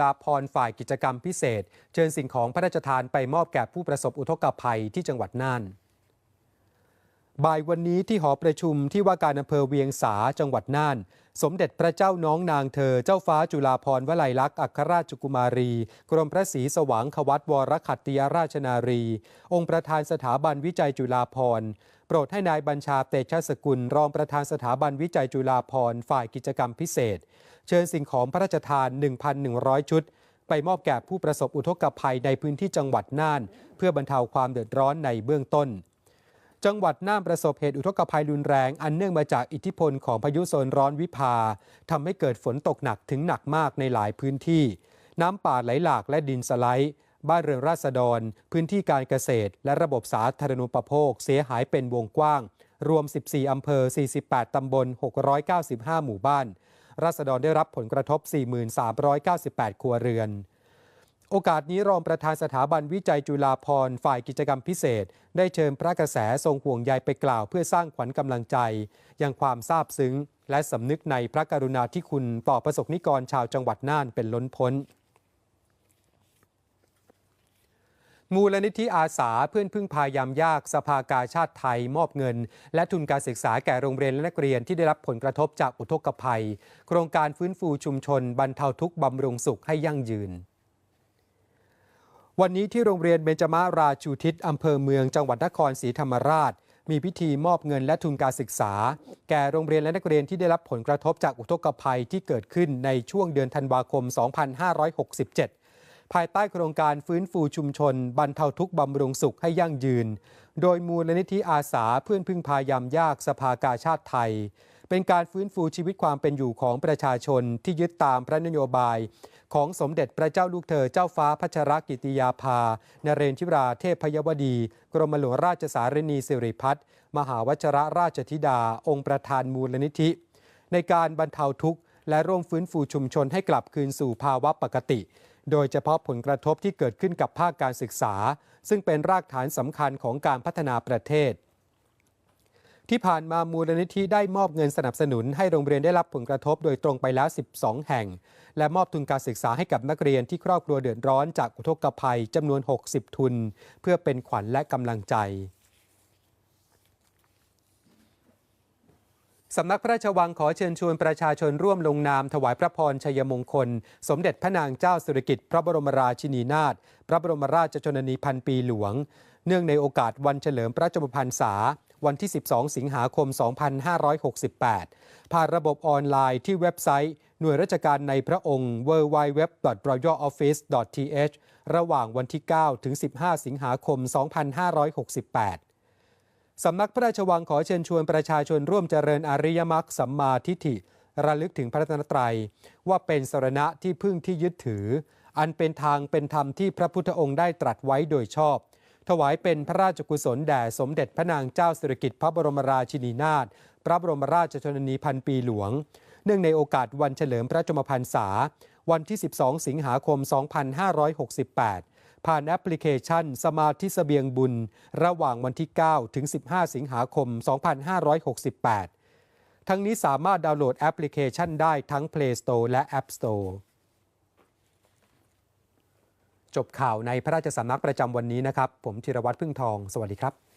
ดาพรฝ่ายกิจกรรมพิเศษ เชิญสิ่งของพระราชทานไปมอบแก่ผู้ประสบอุทกภัยที่จังหวัดน่าน บ่ายวันนี้ที่หอประชุมที่ว่าการอำเภอเวียงสาจังหวัดน่าน สมเด็จพระเจ้าน้องนางเธอเจ้าฟ้าจุฬาภรณ์วลัยลักษณ์อัครราชกุมารี กรมพระศรีสว่างควัตวรขัตติยราชนารี องค์ประธานสถาบันวิจัยจุฬาภรณ์ โปรดให้นายบัญชาเตชะสกุล รองประธานสถาบันวิจัยจุฬาภรณ์ฝ่ายกิจกรรมพิเศษ เชิญสิ่งของพระราชทาน 1,100 ชุด ไปมอบแก่ผู้ประสบอุทกภัยในพื้นที่จังหวัดน่าน เพื่อบรรเทาความเดือดร้อนในเบื้องต้น จังหวัดน่านประสบเหตุอุทกภัยรุนแรงอันเนื่องมาจากอิทธิพลของพายุโซนร้อนวิภาทำให้เกิดฝนตกหนักถึงหนักมากในหลายพื้นที่ น้ำป่าไหลหลากและดินสไลด์ บ้านเรือนราษฎร พื้นที่การเกษตร และระบบสาธารณูปโภค เสียหายเป็นวงกว้าง รวม 14 อำเภอ 48 ตำบล 695 หมู่บ้าน ราษฎรได้รับผลกระทบ 4,398 ครัวเรือน โอกาสนี้รองประธานสถาบันวิจัยจุฬาภรณ์ฝ่ายกิจกรรมพิเศษ ได้เชิญพระกระแสทรงห่วงใยไปกล่าวเพื่อสร้างขวัญกำลังใจ ยังความซาบซึ้ง และสำนึกในพระกรุณาธิคุณต่อประสบนิกรชาวจังหวัดน่านเป็นล้นพ้น มูลนิธิอาสาเพื่อนพึ่งพายามยากสภากาชาติไทยมอบเงิน และทุนการศึกษาแก่โรงเรียนและนักเรียนที่ได้รับผลกระทบจากอุทกภัย โครงการฟื้นฟูชุมชนบรรเทาทุกข์บำรุงสุขให้ยั่งยืน วันนี้ที่โรงเรียนเบญจมาราชูทิศอำเภอเมืองจังหวัดนครศรีธรรมราช มีพิธีมอบเงินและทุนการศึกษา แก่โรงเรียนและนักเรียนที่ได้รับผลกระทบจากอุทกภัยที่เกิดขึ้นในช่วงเดือนธันวาคม 2567 ภายใต้โครงการฟื้นฟูชุมชน บรรเทาทุกข์บำรุงสุขให้ยั่งยืน โดยมูลนิธิอาสาเพื่อนพึ่งพายามยากสภากาชาติไทย เป็นการฟื้นฟูชีวิตความเป็นอยู่ของประชาชนที่ยึดตามพระนโยบาย ของสมเด็จพระเจ้าลูกเธอเจ้าฟ้าพัชรกิติยาภา นเรนทิราเทพพยวดี กรมหลวงราชสารนีสิริพัฒน์มหาวชรราชธิดา องค์ประธานมูลนิธิ ในการบรรเทาทุกข์และร่วมฟื้นฟูชุมชนให้กลับคืนสู่ภาวะปกติ โดยเฉพาะผลกระทบที่เกิดขึ้นกับภาคการศึกษา ซึ่งเป็นรากฐานสำคัญของการพัฒนาประเทศ ที่ผ่านมามูลนิธิได้มอบเงินสนับสนุนให้โรงเรียนได้รับผลกระทบโดยตรงไปแล้ว 12 แห่ง และมอบทุนการศึกษาให้กับนักเรียนที่ครอบครัวเดือดร้อนจากอุทกภัยจำนวน 60 ทุน เพื่อเป็นขวัญและกำลังใจ สำนักพระราชวังขอเชิญชวนประชาชนร่วมลงนามถวายพระพรชัยมงคล สมเด็จพระนางเจ้าสิริกิติ์พระบรมราชินีนาถพระบรมราชชนนีพันปีหลวง เนื่องในโอกาสวันเฉลิมพระชนมพรรษา วันที่ 12 สิงหาคม 2568 ผ่านระบบออนไลน์ที่เว็บไซต์ หน่วยราชการในพระองค์ www.royaloffice.th ระหว่างวันที่ 9 ถึง 15 สิงหาคม 2568 สำนักพระราชวังขอเชิญชวนประชาชนร่วมเจริญอริยมรรคสัมมาทิฏฐิ ระลึกถึงพระตนตรัย ว่าเป็นสรณะที่พึ่งที่ยึดถือ อันเป็นทางเป็นธรรมที่พระพุทธองค์ได้ตรัสไว้โดยชอบ ถวายเป็นพระราชกุศลแด่สมเด็จพระนางเจ้าสิริกิติ์พระบรมราชินีนาถพระบรมราชชนนีพันปีหลวง เนื่องในโอกาสวันเฉลิมพระชนมพรรษา วันที่ 12 สิงหาคม 2568 ผ่านแอปพลิเคชัน สมาธิเสบียงบุญ ระหว่างวันที่ 9 ถึง 15 สิงหาคม 2568 ทั้งนี้สามารถดาวน์โหลดแอปพลิเคชันได้ทั้ง Play Store และ App Store จบข่าวในพระราชสำนักประจำวันนี้นะครับ ผมธีรวัตรพึ่งทอง สวัสดีครับ